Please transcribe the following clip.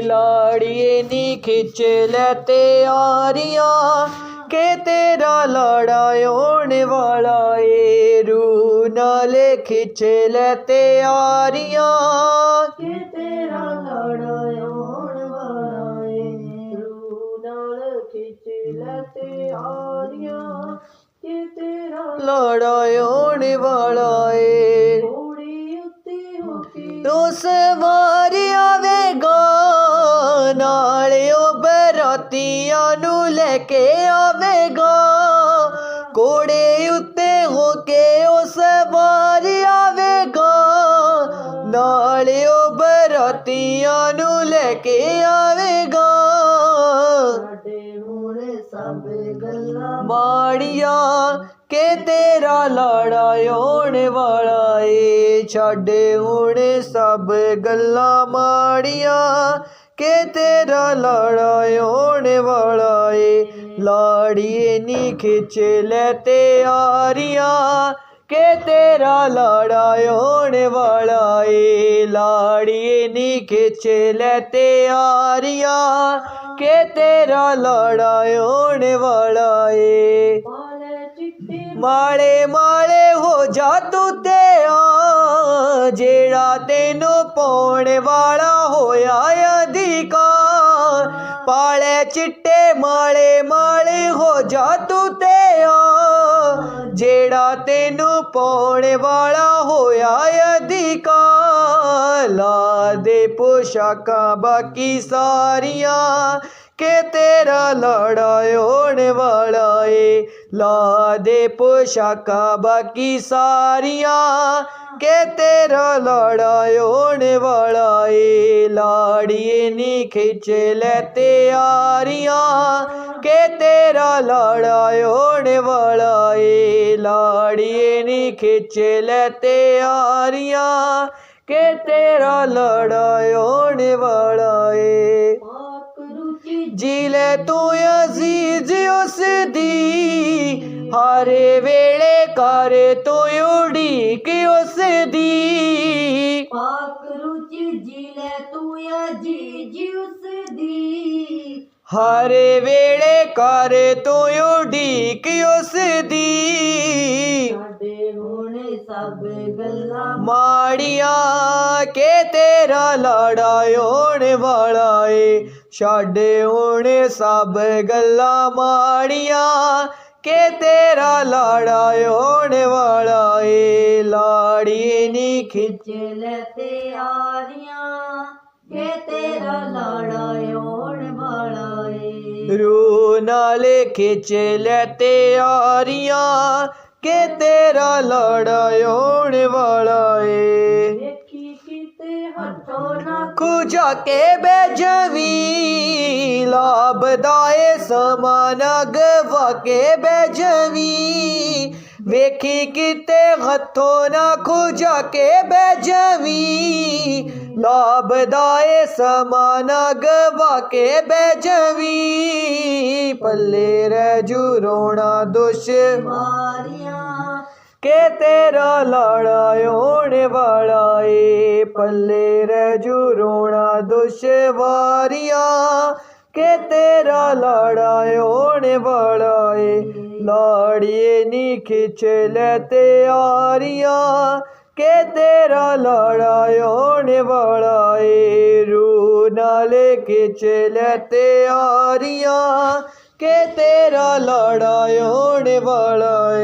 ਏ ਲਾੜੀਏ ਨੀ ਖਿੱਚ ਲੈ ਤਿਆਰੀਆਂ ਕਿ ਤੇਰਾ ਲਾੜਾ ਆਉਣ ਵਾਲਾ ਏ। ਰੂ ਨਾਲ ਖਿੱਚ ਲੈ ਤਿਆਰੀਆਂ ਕਿ ਤੇਰਾ ਲਾੜਾ ਆਉਣ ਵਾਲਾ ਏ। ਰੂ ਨਾਲ ਖਿੱਚ ਲੈ ਤੇ ਆਰੀਆਂ ਕਿ ਤੇਰਾ ਲਾੜਾ ਵਾਲਾ ਏ। ਘੋੜੀ ਉੱਤੇ ਹੋ ਕੇ ਉਸ ਵਾਰੀ ਆਵੇਗਾ ਨਾਲ ਉਹ ਬਰਾਤੀਆਂ ਨੂੰ ਲੈ ਕੇ ਆਵੇਗਾ। ਕੋੜੇ ਉੱਤੇ ਹੋ ਕੇ ਉਸ ਵਾਰੀ ਆਵੇਗਾ। ਨਾਲ ਉਹ ਬਰਾਤੀਆਂ ਨੂੰ ਲੈ ਕੇ ਆਵੇਗਾ। ਸਾਡੇ ਹੁਣ ਸਭ ਗੱਲਾਂ ਮਾੜੀਆਂ ਕਿ ਤੇਰਾ ਲਾੜਾ ਆਉਣ ਵਾਲਾ ਏ। ਛੱਡ ਹੁਣ ਸਭ ਗੱਲਾਂ ਮਾੜੀਆਂ ਕਿ ਤੇਰਾ ਲਾੜਾ ਆਉਣ ਵਾਲਾ ਏ ਲਾੜੀਏ ਨੀ ਖਿੱਚ ਲੈ ਤੇ ਆਰੀਆਂ ਕਿ ਤੇਰਾ ਲਾੜਾ ਆਉਣ ਵਾਲਾ ਏ ਲਾੜੀਏ ਨੀ ਖਿੱਚ ਲੈ ਤਿਆਰੀਆਂ ਕਿ ਤੇਰਾ ਲਾੜਾ ਆਉਣ ਵਾਲਾ ਏ ਪਾਲੇ ਚਿੱਟੇ ਮਾਲੇ ਮਾਲੇ ਹੋ ਜਾ ਤੂੰ ਤੇ ਆ ਜਿਹੜਾ ਤੈਨੂੰ ਪਾਉਣ ਵਾਲਾ ਹੋਇਆ ਅਧਿਕਾਰ ਪਾਲੇ ਚਿੱਟੇ ਮਾਲੇ ਮਾਲੇ ਹੋ ਜਾ ਤੂੰ ਤੇ ਆ। ਜਿਹੜਾ ਤੈਨੂੰ ਪਾਉਣ ਵਾਲਾ ਹੋਇਆ ਅਧਿਕਾਰ, ਲਾ ਦੇ ਪੋਸ਼ਾਕਾਂ ਬਾਕੀ ਸਾਰੀਆਂ ਕਿ ਤੇਰਾ ਲੜਾ ਹੋਣ ਵਾਲਾ ਏ। ਲਾ ਦੇ ਪੋਸ਼ਾਕਾਂ ਬਾਕੀ ਸਾਰੀਆਂ ਕਿ ਤੇਰਾ ਲਾੜਾ ਆਉਣ ਵਾਲਾ ਏ ਲਾੜੀਏ ਨੀ ਖਿੱਚ ਲੈ ਤਿਆਰੀਆਂ ਕਿ ਤੇਰਾ ਲਾੜਾ ਏ ਲਾੜੀਏ ਨੀ ਖਿੱਚ ਲੈ ਤਿਆਰੀਆਂ ਕਿ ਤੇਰਾ ਲਾੜਾ ਏ ਜੀ ਤੂੰ ਅਜ਼ੀਜ਼ ਉਸ ਦੀ ਹਰੇ ਵੇਲੇ ਕਰ ਤੂੰ ਉਡੀਕ ਉਸ ਦੀ ਪਾਕ ਰੁਚੀ ਜੀ ਲੈ ਤੂੰ ਅਜੀਜ ਉਸ ਦੀ ਹਰੇ ਵੇਲੇ ਕਰ ਤੂੰ ਉਡੀਕ ਉਸ ਦੀ ਸਾਡੇ ਹੁਣ ਸਭ ਗੱਲਾਂ ਮਾੜੀਆਂ ਕਿ ਤੇਰਾ ਲਾੜਾ ਆਉਣ ਵਾਲਾ ਏ। ਛੱਡ ਹੁਣ ਸਭ ਗੱਲਾਂ ਮਾੜੀਆਂ ਕਿ ਤੇਰਾ ਲਾੜਾ ਆਉਣ ਵਾਲਾ ਏ ਲਾੜੀਏ ਨੀ ਖਿੱਚ ਖਿੱਚ ਲੈ ਤੇ ਆਰੀਆਂ ਕਿ ਤੇਰਾ ਲਾੜਾ ਏ ਰੂ ਨਾਲੇ ਖਿੱਚ ਲੈ ਤਿਆਰੀਆਂ ਕਿ ਤੇਰਾ ਲਾੜਾ ਵਾਲਾ ਏ ਖੁਜਾ ਕੇ ਬੇਜਵੀ ਲਾਭਦਾਏ ਸਮਾਨ ਗਵਾ ਕੇ ਬੇਜਵੀ ਵੇਖੀ ਕਿਤੇ ਹੱਥੋਂ ਨਾ ਖੁਜਾ ਕੇ ਬੇਜਵੀ ਲਾਭਦਾਏ ਸਮਾਨ ਗਵਾ ਕੇ ਬੇਜਵੀ ਪੱਲੇ ਰਹਿ ਜੂ ਰੋਣਾ ਦੁਸ਼। ਮਾਰੀਆਂ ਕਿ ਤੇਰਾ ਲਾੜਾ ਹੋਣ ਵਾਲਾ ਏ, ਪੱਲੇ ਰਹਿ ਜੂ ਰੋਣਾ ਦੁਸ਼ਵਾਰੀਆਂ। ਕਿ ਤੇਰਾ ਲਾੜਾ ਆਉਣ ਵਾਲਾ ਏ, ਲਾੜੀਏ ਨੀ ਖਿੱਚ ਲੈ ਤਿਆਰੀਆਂ। ਕਿ ਤੇਰਾ ਲਾੜਾ ਆਉਣ ਵਾਲਾ ਏ ਰੂ ਨਾਲੇ ਖਿੱਚ ਲੈ ਤਿਆਰੀਆਂ। ਕਿ ਤੇਰਾ ਲਾੜਾ ਆਉਣ ਵਾਲਾ ਏ।